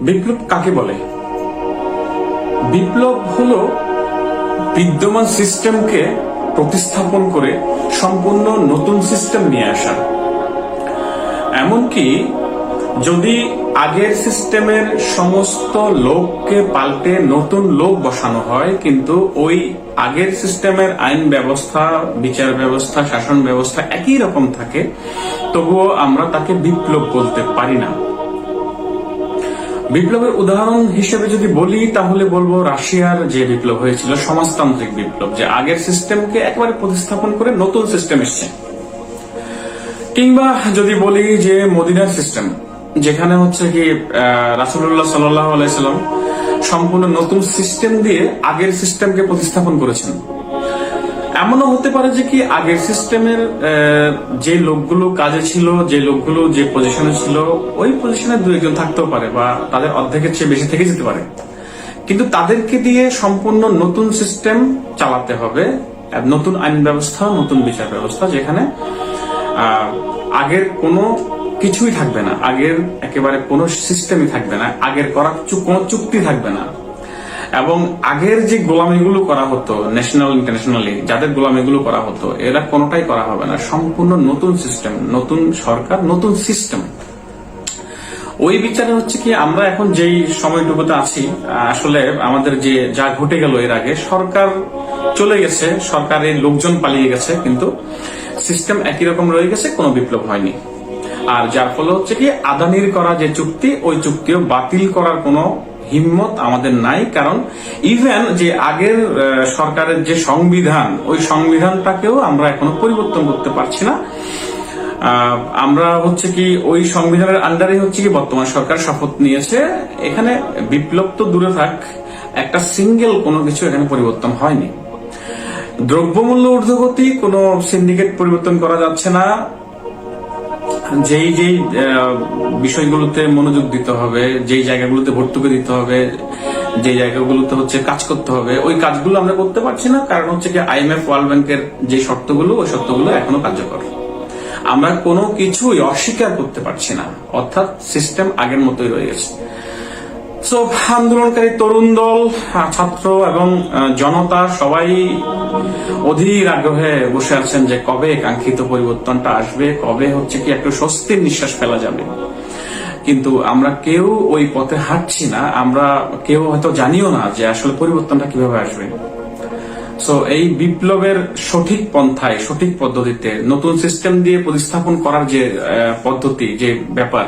বিপ্লব কাকে বলে? বিপ্লব হলো বিদ্যমান সিস্টেমকে প্রতিস্থাপন করে সম্পূর্ণ নতুন সিস্টেম নিয়ে আসা। এমনকি যদি আগের সিস্টেমের সমস্ত লোককে পাল্টে নতুন লোক বসানো হয়, কিন্তু ওই আগের সিস্টেমের আইন ব্যবস্থা, বিচার ব্যবস্থা, শাসন ব্যবস্থা একই রকম থাকে, তবুও আমরা তাকে বিপ্লব বলতে পারি না। বিপ্লবের উদাহরণ হিসেবে যদি বলি, তাহলে বলব রাশিয়ার যে বিপ্লব হয়েছিল, সমাজতান্ত্রিক বিপ্লব, যে আগের সিস্টেমকে একবারে প্রতিস্থাপন করে নতুন সিস্টেম এসছে। কিংবা যদি বলি যে মদিনার সিস্টেম, যেখানে হচ্ছে কি রাসুল্লাহ সাল্লাহ আলাইসাল্লাম সম্পূর্ণ নতুন সিস্টেম দিয়ে আগের সিস্টেমকে প্রতিস্থাপন করেছেন। এমনও হতে পারে যে কি আগের সিস্টেমের যে লোকগুলো কাজে ছিল, যে লোকগুলো যে পজিশনে ছিল, ওই পজিশনে দু একজন থাকতেও পারে বা তাদের অর্ধেকের চেয়ে বেশি থেকে যেতে পারে। কিন্তু তাদেরকে দিয়ে সম্পূর্ণ নতুন সিস্টেম চালাতে হবে নতুন আইন ব্যবস্থা, নতুন বিচার ব্যবস্থা, যেখানে আগের কোনো কিছুই থাকবে না, আগের একেবারে কোনো সিস্টেমই থাকবে না, আগের করা কোনো চুক্তি থাকবে না। এবং আগের যে গোলামিগুলো করা হতো ন্যাশনাল ইন্টারন্যাশনালি যাদের গোলামিগুলো করা হতো, এরা কোনোটাই করা হবে না। সম্পূর্ণ নতুন সিস্টেম নতুন সরকার, নতুন সিস্টেম ওই বিচারে হচ্ছে কি, আমরা এখন যেই সময়টুকুতে আছি, আসলে আমাদের যে, যা ঘটে গেল এর আগে, সরকার চলে গেছে, সরকারের লোকজন পালিয়ে গেছে, কিন্তু সিস্টেম একই রকম রয়ে গেছে, কোনো বিপ্লব হয়নি। আর যার ফলে হচ্ছে কি, আদানির করা যে চুক্তি, ওই চুক্তিও বাতিল করার কোনো হিম্মত আমাদের নাই, কারণ ইভেন যে আগের সরকারের যে সংবিধান, ওই সংবিধানটাকেও আমরা এখনও পরিবর্তন করতে পারছি না। আমরা হচ্ছে কি, ওই সংবিধানের আন্ডারে হচ্ছে কি, বর্তমান সরকার শপথ নিয়েছে। এখানে বিপ্লব তো দূরে থাক, একটা সিঙ্গেল কোনো কিছু এখানে পরিবর্তন হয়নি। দ্রব্যমূল্য ঊর্ধ্বগতি কোনো সিন্ডিকেট পরিবর্তন করা যাচ্ছে না। যেই যেই বিষয়গুলোতে মনোযোগ দিতে হবে, যেই জায়গাগুলোতে ভর্তুকি দিতে হবে যে জায়গাগুলোতে হচ্ছে কাজ করতে হবে, ওই কাজগুলো আমরা করতে পারছি না। কারণ হচ্ছে কি আইএমএফ ওয়ার্ল্ড ব্যাংকের যে শর্তগুলো, ওই শর্তগুলো এখনও কার্যকর। আমরা কোনো কিছুই অস্বীকার করতে পারছি না। অর্থাৎ সিস্টেম আগের মতোই রয়ে গেছে। সো আন্দোলনকারী তরুণ দল ছাত্র এবং জনতা সবাই অধীর আগ্রহে বসে আছেন যে কবে কাঙ্ক্ষিত পরিবর্তনটা আসবে, কবে হচ্ছে কি একটু স্বস্তির নিঃশ্বাস ফেলা যাবে। কিন্তু আমরা কেউ ওই পথে হাঁটছি না, আমরা কেউ হয়তো জানিও না যে আসলে পরিবর্তনটা কীভাবে আসবে। সো এই বিপ্লবের সঠিক পন্থায়, সঠিক পদ্ধতিতে, নতুন সিস্টেম দিয়ে প্রতিস্থাপন করার যে পদ্ধতি, যে ব্যাপার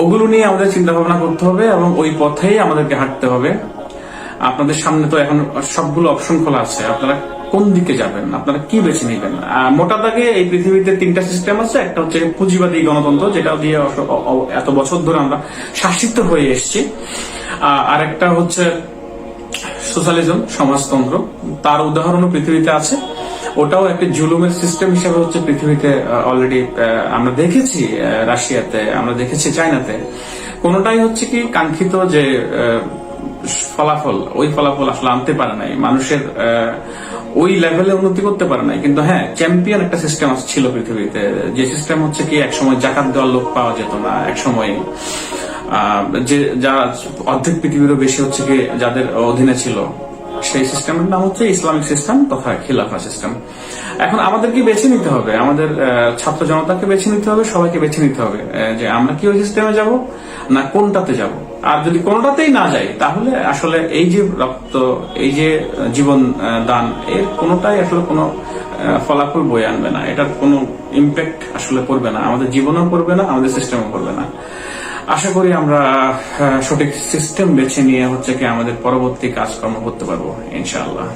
ওগুলো নিয়ে আমাদের চিন্তা ভাবনা করতে হবে এবং ওই পথেই আমাদেরকে হাঁটতে হবে। আপনাদের সামনে তো এখন সবগুলো অপশন খোলা আছে। আপনারা কোন দিকে যাবেন? আপনারা কি বেছে নেবেন? মোটা দাগে এই পৃথিবীতে তিনটা সিস্টেম আছে। একটা হচ্ছে পুঁজিবাদী গণতন্ত্র, যেটা দিয়ে এত বছর ধরে আমরা শাসিত হয়ে এসেছি। আর একটা হচ্ছে সোশ্যালিজম সমাজতন্ত্র। তার উদাহরণও পৃথিবীতে আছে। ওটাও একটা জুলুমের সিস্টেম হিসেবে হচ্ছে পৃথিবীতে অলরেডি আমরা দেখেছি রাশিয়াতে, আমরা দেখেছি চায়নাতে। কোনটাই হচ্ছে কি কাঙ্ক্ষিত যে ফলাফল, ওই ফলাফল আসলে আনতে পারে নাই। মানুষের ওই লেভেলে উন্নতি করতে পারে নাই। কিন্তু হ্যাঁ চ্যাম্পিয়ন একটা সিস্টেম ছিল পৃথিবীতে। যে সিস্টেম হচ্ছে কি একসময় জাকাত দেওয়ার লোক পাওয়া যেত না, একসময় যে, যারা অর্ধেক পৃথিবীরও বেশি হচ্ছে কি যাদের অধীনে ছিল। সেই সিস্টেমের নাম হচ্ছে ইসলামিক সিস্টেম তথা খিলাফা সিস্টেম। এখন আমাদেরকে বেছে নিতে হবে, আমাদের ছাত্র জনতাকে বেছে নিতে হবে, সবাইকে বেছে নিতে হবে যে আমরা কি ওই সিস্টেমে যাব না কোনটাতে যাব। আর যদি কোনটাতেই না যাই, তাহলে আসলে এই যে রক্ত, এই যে জীবন দান, এর কোনোটাই আসলে কোনো ফলাফল বয়ে আনবে না। এটার কোনো ইম্প্যাক্ট আসলে পড়বে না। আমাদের জীবনেও পড়বে না, আমাদের সিস্টেমও পড়বে না। আশা করি আমরা সঠিক সিস্টেম বেছে নিয়ে হচ্ছে কি আমাদের পরবর্তী কাজকর্ম করতে পারব, ইনশাআল্লাহ।